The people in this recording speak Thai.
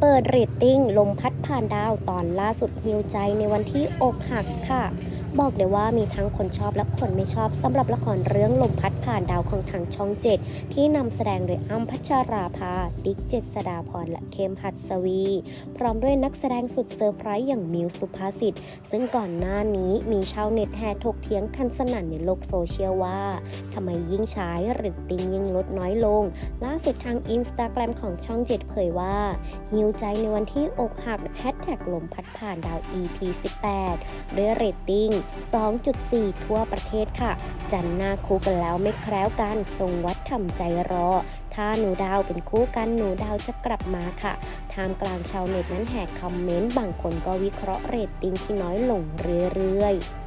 เปิดเรตติ้งลมพัดผ่านดาวตอนล่าสุดฮิวใจในวันที่อกหักค่ะ บอกเลยว่ามีทั้งคนชอบและคนไม่ชอบสำหรับละครเรื่องลมพัดผ่านดาวของทางช่องเจ็ดที่นำแสดงโดยอ้ำพัชราภา ติ๊กเจษดาพรและเคมหัดสวี พร้อมด้วยนักแสดงสุดเซอร์ไพรส์อย่างมิวสุภาษิตซึ่งก่อนหน้านี้มีชาวเน็ตแห่ถกเถียงกันสนั่นในโลกโซเชียลว่าทำไมยิ่งฉายเรตติ้งยิ่งลดน้อยลง ล่าสุดทางอินสตาแกรมของช่องเจ็ดเผยว่าหิวใจในวันที่อกหักแฮชแท็กลมพัดผ่านดาว EP 18ด้วยเรตติ้ง2.4 ทั่วประเทศค่ะ จันหน้าคู่กันแล้วไม่แคล้วกันทรงวัดทำใจรอ ถ้าหนูดาวเป็นคู่กันหนูดาวจะกลับมาค่ะท่ามกลางชาวเน็ตนั้นแหกคอมเมนต์บางคนก็วิเคราะห์เรตติ้งที่น้อยลงเรื่อยๆ